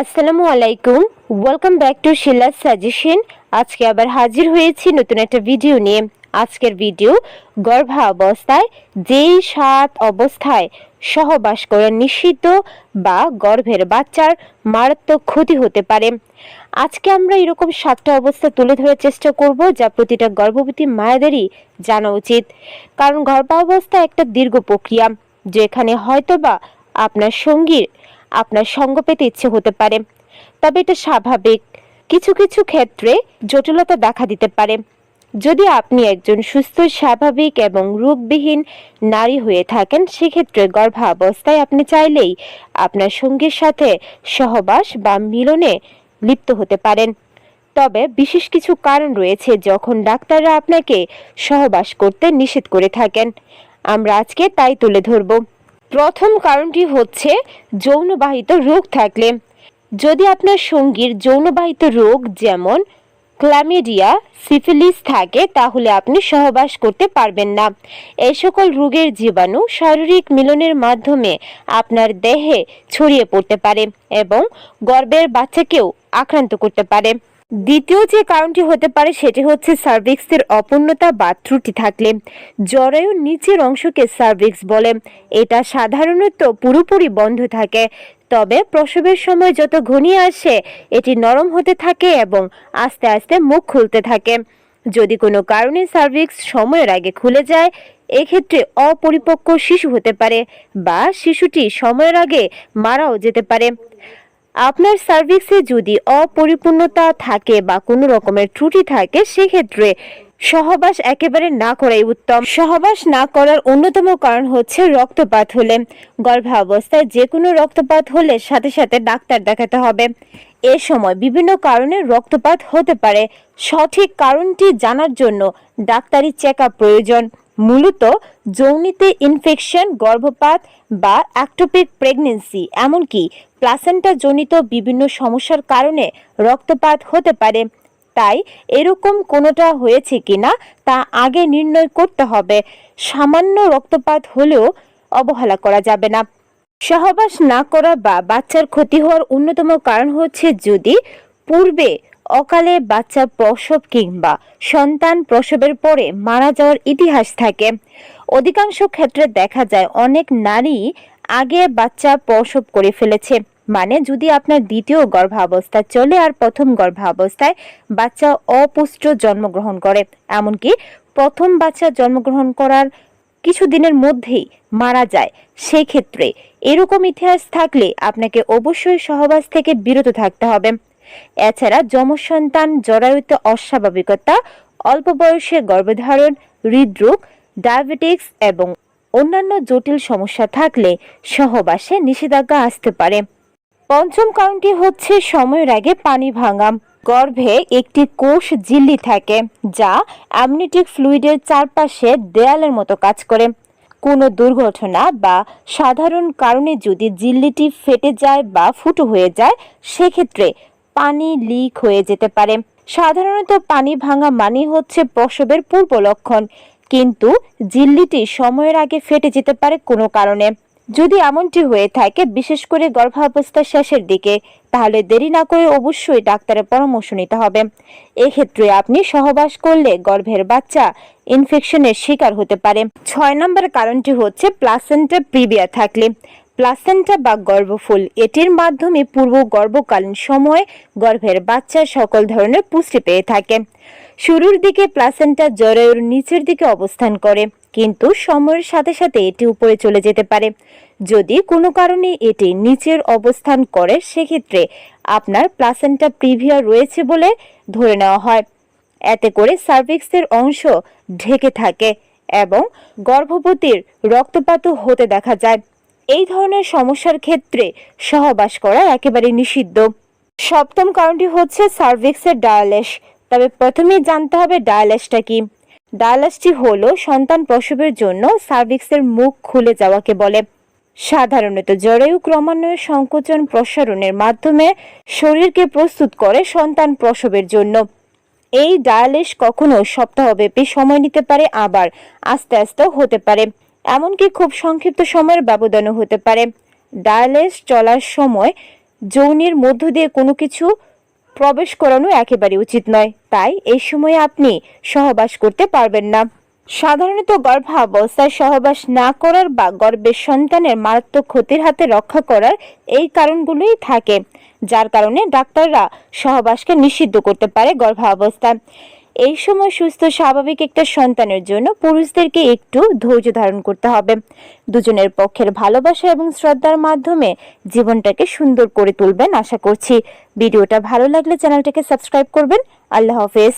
আসসালামু আলাইকুম। Welcome back to Shila's suggestion আজকে আবার হাজির হয়েছি নতুন একটা ভিডিও নিয়ে। আজকের ভিডিও গর্ভাবস্থায় যেই সাত অবস্থায় সহবাস করা নিষিদ্ধ বা গর্ভের বাচ্চার মারাত্মক ক্ষতি হতে পারে। আজকে আমরা এরকম সাতটা অবস্থা তুলে ধরার চেষ্টা করব যা প্রতিটা গর্ভবতী মায়েদেরই জানা উচিত। কারণ গর্ভাবস্থা একটা দীর্ঘ প্রক্রিয়া, যেখানে হয়তোবা আপনার সঙ্গীর আপনার সঙ্গ পেতে ইচ্ছে হতে পারে। তবে এটা স্বাভাবিক। কিছু কিছু ক্ষেত্রে জটিলতা দেখা দিতে পারে। যদি আপনি একজন সুস্থ, স্বাভাবিক এবং রোগবিহীন নারী হয়ে থাকেন, সেক্ষেত্রে গর্ভাবস্থায় আপনি চাইলেই আপনার সঙ্গীর সাথে সহবাস বা মিলনে লিপ্ত হতে পারেন। তবে বিশেষ কিছু কারণ রয়েছে যখন ডাক্তাররা আপনাকে সহবাস করতে নিষেধ করে থাকেন। আমরা আজকে তাই তুলে ধরব। প্রথম কারণটি হচ্ছে যৌনবাহিত রোগ থাকলে। যদি আপনার সঙ্গীর যৌনবাহিত রোগ যেমন ক্লামিডিয়া সিফিলিস থাকে, তাহলে আপনি সহবাস করতে পারবেন না। এই সকল রোগের জীবাণু শারীরিক মিলনের মাধ্যমে আপনার দেহে ছড়িয়ে পড়তে পারে এবং গর্ভের বাচ্চাকেও আক্রান্ত করতে পারে। দ্বিতীয় যে কারণটি হতে পারে সেটি হচ্ছে সার্ভিক্সের অপূর্ণতা বা ত্রুটি থাকলে। জরায়ুর নিচের অংশকে সার্ভিক্স বলে। এটা সাধারণত পুরোপুরি বন্ধ থাকে। তবে প্রসবের সময় যত ঘনিয়ে আসে, এটি নরম হতে থাকে এবং আস্তে আস্তে মুখ খুলতে থাকে। যদি কোনো কারণে সার্ভিক্স সময়ের আগে খুলে যায়, এক্ষেত্রে অপরিপক্ক শিশু হতে পারে বা শিশুটি সময়ের আগে মারাও যেতে পারে। আপনার সার্ভিসে যদি অপরিপূর্ণতা থাকে বা কোনো রকমের ত্রুটি থাকে, সেক্ষেত্রে সহবাস একেবারে না করাই উত্তম। সহবাস না করার অন্যতম কারণ হচ্ছে রক্তপাত হলে। গর্ভাবস্থায় যে কোনো রক্তপাত হলে সাথে সাথে ডাক্তার দেখাতে হবে। এ সময় বিভিন্ন কারণে রক্তপাত হতে পারে। সঠিক কারণটি জানার জন্য ডাক্তারি চেক প্রয়োজন। মূলত যৌনিতে ইনফেকশন, গর্ভপাত বা অ্যাক্টোপিক প্রেগনেন্সি, এমনকি প্লাসেন্টা জনিত বিভিন্ন সমস্যার কারণে রক্তপাত হতে পারে। তাই এরকম কোনোটা হয়েছে কিনা তা আগে নির্ণয় করতে হবে। সামান্য রক্তপাত হলেও অবহেলা করা যাবে না। সহবাস না করা বা বাচ্চার ক্ষতি হওয়ার অন্যতম কারণ হচ্ছে যদি পূর্বে অকালে বাচ্চা প্রসব কিংবা সন্তান প্রসবের পরে মারা যাওয়ার ইতিহাস থাকে। অধিকাংশ ক্ষেত্রে দেখা যায় অনেক নারী আগে বাচ্চা প্রসব করে ফেলেছে। মানে যদি আপনার দ্বিতীয় গর্ভাবস্থা চলে আর প্রথম গর্ভাবস্থায় বাচ্চা অপুষ্ট জন্মগ্রহণ করে, এমনকি প্রথম বাচ্চা জন্মগ্রহণ করার কিছুদিনের মধ্যেই মারা যায় সেই ক্ষেত্রে এরকম ইতিহাস থাকলে আপনাকে অবশ্যই সহবাস থেকে বিরত থাকতে হবে। এছাড়া যমজ সন্তান জরায়ুতে অস্বাভাবিকতা, অল্প বয়সে গর্ভধারণ, হৃদরোগ ডায়াবেটিক্স এবং অন্যান্য জটিল সমস্যা থাকলে সহবাসে নিষেধাজ্ঞা আসতে পারে। পঞ্চম কারণটি হচ্ছে সময়ের আগে পানি ভাঙা। গর্ভে একটি কোষ ঝিল্লি থাকে, যা অ্যামনিটিক ফ্লুইডের চারপাশে দেয়ালের মতো কাজ করে। কোনো দুর্ঘটনা বা সাধারণ কারণে যদি ঝিল্লিটি ফেটে যায় বা ফুটো হয়ে যায়, সেক্ষেত্রে পানি লিক হয়ে যেতে পারে। সাধারণত পানি ভাঙা মানে হচ্ছে প্রসবের পূর্ব লক্ষণ। কিন্তু ঝিল্লিটি সময়ের আগে ফেটে যেতে পারে কোনো কারণে। যদি এমনটি হয়ে থাকে, বিশেষ করে গর্ভাবস্থার শেষের দিকে, তাহলে দেরি না করে অবশ্যই ডাক্তারের পরামর্শ নিতে হবে। এক্ষেত্রে আপনি সহবাস করলে গর্ভের বাচ্চা ইনফেকশনের শিকার হতে পারে। ছয় নম্বর কারণটি হচ্ছে প্লাসেন্টা প্রিবিয়া থাকলে। প্লাসেন্টা বা গর্ভফুল, এটির মাধ্যমে পূর্ব গর্ভকালীন সময়ে গর্ভের বাচ্চা সকল ধরনের পুষ্টি পেয়ে থাকে। শুরুর দিকে প্লাসেন্টা জরায়ুর নিচের দিকে অবস্থান করে, কিন্তু সময়ের সাথে সাথে এটি উপরে চলে যেতে পারে। যদি কোনো কারণে এটি নিচের অবস্থান করে, সেক্ষেত্রে আপনার প্লাসেন্টা প্রিভিয়া রয়েছে বলে ধরে নেওয়া হয়। এতে করে সার্ভিক্সের অংশ ঢেকে থাকে এবং গর্ভবতীর রক্তপাতও হতে দেখা যায়। এই ধরনের সমস্যার ক্ষেত্রে সহবাস করা একেবারে নিষিদ্ধ। সপ্তম কারণটি হচ্ছে সার্ভিক্সের ডায়ালিস তবে প্রথমেই জানতে হবে ডায়ালিসটা কি। ডায়ালাসটি হলো সন্তান প্রসবের জন্য সার্ভিক্সের মুখ খুলে যাওয়াকে বলে। সাধারণত জরায়ু ক্রমান্বয়ে সংকোচন প্রসারণের মাধ্যমে শরীরকে প্রস্তুত করে সন্তান প্রসবের জন্য। এই ডায়ালিস কখনো সপ্তাহব্যাপী সময় নিতে পারে, আবার আস্তে আস্তে হতে পারে। এমনকি খুব সংক্ষিপ্ত সময়ের ব্যবধানও হতে পারে। ডায়ালিস চলার সময় যৌনির মধ্য দিয়ে কোনো কিছু প্রবেশ করানো একেবারে উচিত নয়। তাই এই সময়ে আপনি সহবাস করতে পারবেন না। সাধারণত গর্ভাবস্থায় সহবাস না করার বা গর্ভের সন্তানের মারাত্মক ক্ষতির হাতে রক্ষা করার এই কারণগুলোই থাকে, যার কারণে ডাক্তাররা সহবাসকে নিষিদ্ধ করতে পারে গর্ভাবস্থায়। এই সময় সুস্থ, স্বাভাবিক একটা সন্তানের জন্য পুরুষদেরকে একটু ধৈর্য ধারণ করতে হবে। দুজনের পক্ষের ভালোবাসা এবং শ্রদ্ধার মাধ্যমে জীবনটাকে সুন্দর করে তুলবেন, আশা করছি। ভিডিওটা ভালো লাগলে চ্যানেলটাকে সাবস্ক্রাইব করবেন। আল্লাহ হাফেজ।